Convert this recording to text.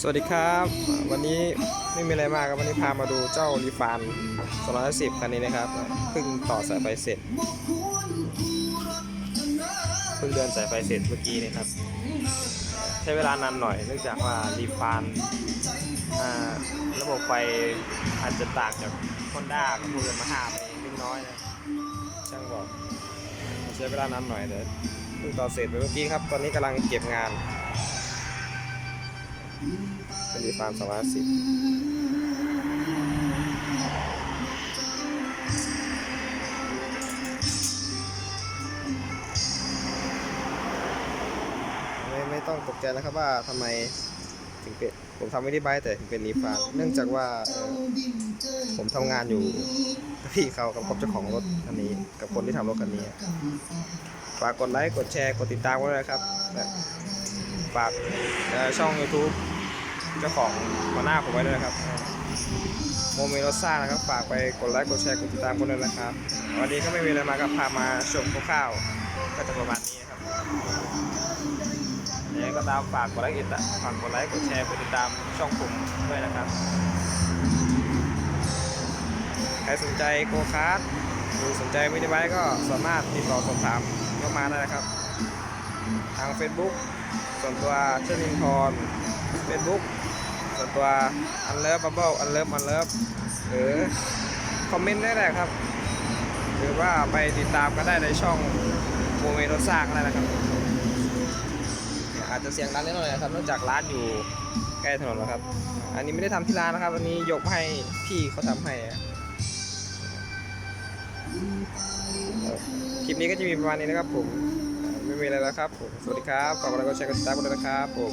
สวัสดีครับ วันนี้ไม่มีอะไรมากครับวันนี้พามาดูเจ้ารีฟาน210คันนี้นะครับเพิ่งต่อสายไฟเสร็จเพิ่งเดินสายไฟเสร็จเมื่อกี้นี่ครับ ใช้เวลานานหน่อยเนื่องจากว่ารีฟานระบบไฟอาจจะต่างจากฮอนด้ากับพวกเดินมาห้าไปเล็กน้อยนะช่างบอกใช้เวลานานหน่อยแต่เพิ่งต่อเสร็จไปเมื่อกี้ครับ ตอนนี้กำลังเก็บงาน เป็นดีฟาร์มสองร้อยสิบไม่ไม่ต้องตกใจนะครับว่าทำไมถึงเป็นผมทำไม่ได้ใบแต่ถึงเป็นรีฟาร์มเนื่องจากว่าผมทำงานอยู่กับพี่เขากับกับเจ้าของรถคันนี้ กับคนที่ทำรถคันนี้ฝากกดไลค์กดแชร์กดติดตามไว้ด้วยนะครับ ฝากช่อง YouTube เจ้าของหัวหน้าผมไว้ด้วยนะครับโมเมโรซ่านะครับ ฝากไปกดไลค์กดแชร์กดติดตามกันด้วยนะครับ วันนี้ก็ไม่มีอะไรมากับพามาชมคร่าวๆก็จะประมาณนี้ครับยังไงก็ตามฝากกดไลค์กดติดตามฝากกดไลค์กดแชร์กดติดตามช่องผมด้วยนะครับใครสนใจโกคาร์ดหรือสนใจมินิไบค์ก็สามารถติดต่อสอบถามเข้ามาได้นะครับ ทาง Facebook ส่วนตัวเชนินทร Facebook ส่วนตัวอันเลิฟบับเบิลอันเลิฟอันเลิฟหรือคอมเมนต์ได้เลยครับ หรือว่าไปติดตามก็ได้ในช่องโมเมโนซ่าก็ได้นะครับ อาจจะเสียงดังนิดหน่อยนะครับเนื่องจากร้านอยู่ใกล้ถนนแล้วครับ อันนี้ไม่ได้ทำที่ร้านนะครับ อันนี้ยกให้พี่เขาทำให้คลิปนี้ก็จะมีประมาณนี้นะครับผม ไม่มีอะไรแล้วครับผมสวัสดีครับฝากกดไลค์กดแชร์กดติดตามกันด้วยนะครับผม